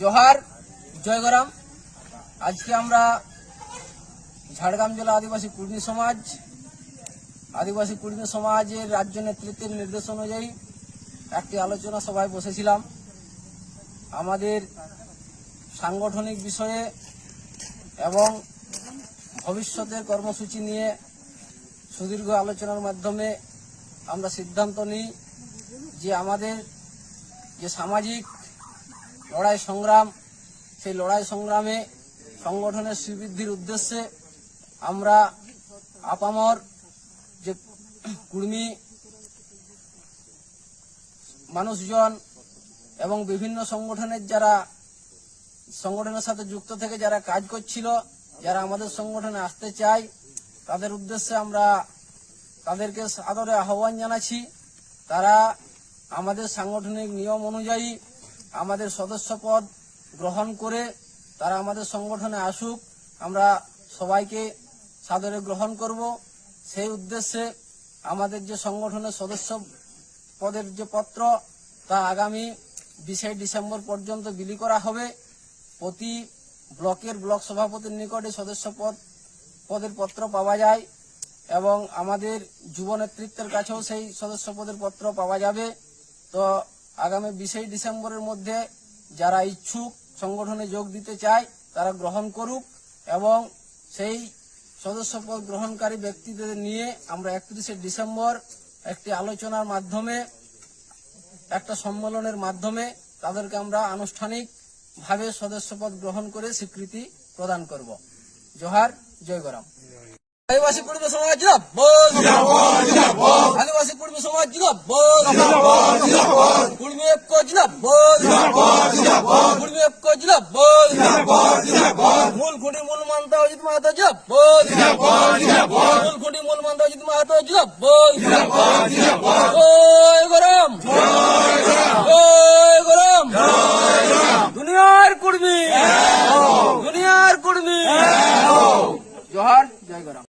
জোহার জয়গরাম আজকে আমরা ঝাড়গ্রাম জেলা আদিবাসী কুর্মী সমাজ, আদিবাসী কুর্মী সমাজের রাজ্য নেতৃত্বের নির্দেশ অনুযায়ী একটি আলোচনা সভায় বসেছিলাম। আমাদের সাংগঠনিক বিষয়ে এবং ভবিষ্যতের কর্মসূচি নিয়ে সুদীর্ঘ আলোচনার মাধ্যমে আমরা সিদ্ধান্ত নিই যে আমাদের যে সামাজিক লড়াই সংগ্রাম, সেই লড়াই সংগ্রামে সংগঠনের শ্রীবৃদ্ধির উদ্দেশ্যে আমরা আপামর যে কুর্মী মানুষজন এবং বিভিন্ন সংগঠনের যারা সংগঠনের সাথে যুক্ত থেকে যারা কাজ করছিল, যারা আমাদের সংগঠনে আসতে চায়, তাদের উদ্দেশ্যে আমরা তাদেরকে সাদরে আহ্বান জানাচ্ছি। তারা আমাদের সাংগঠনিক নিয়ম অনুযায়ী আমাদের সদস্য পদ গ্রহণ করে তারা আমাদের সংগঠনে আসুক, আমরা সবাইকে সাদরে গ্রহণ করব। সেই উদ্দেশ্যে আমাদের যে সংগঠনের সদস্য পদের যে পত্র, তা আগামী বিশে ডিসেম্বর পর্যন্ত বিলি করা হবে। প্রতি ব্লকের ব্লক সভাপতির নিকটে সদস্য পদ পদের পত্র পাওয়া যায় এবং আমাদের যুব নেতৃত্বের কাছেও সেই সদস্য পদের পত্র পাওয়া যাবে। তো আগামী বিশে ডিসেম্বরের মধ্যে যারা ইচ্ছুক, সংগঠনে যোগ দিতে চায়, তারা গ্রহণ করুক এবং সেই সদস্য পদ গ্রহণকারী ব্যক্তিদের নিয়ে আমরা একত্রিশে ডিসেম্বর একটি আলোচনার মাধ্যমে, একটা সম্মেলনের মাধ্যমে তাদেরকে আমরা আনুষ্ঠানিক ভাবে সদস্যপদ গ্রহণ করে স্বীকৃতি প্রদান করব। জোহার জয়গরাম আদিবাসী পূর্ব সমাজ জিন্দাবাদ। আদিবাসী পূর্ব সমাজ জিন্দাবাদ। পূর্বে ঐক্য জিন্দাবাদ। পূর্বে ঐক্য জিন্দাবাদ। মূল খুঁটি মূল মানতা অজিত মাহাতো জিন্দাবাদ। মূল খুঁটি মূল মানতা অজিত মাহাতো জিন্দাবাদ। জয় গরম। জয় গরম। দুনিয়ার কুর্মী। দুনিয়ার কুর্মী। জোহার জয় গরম।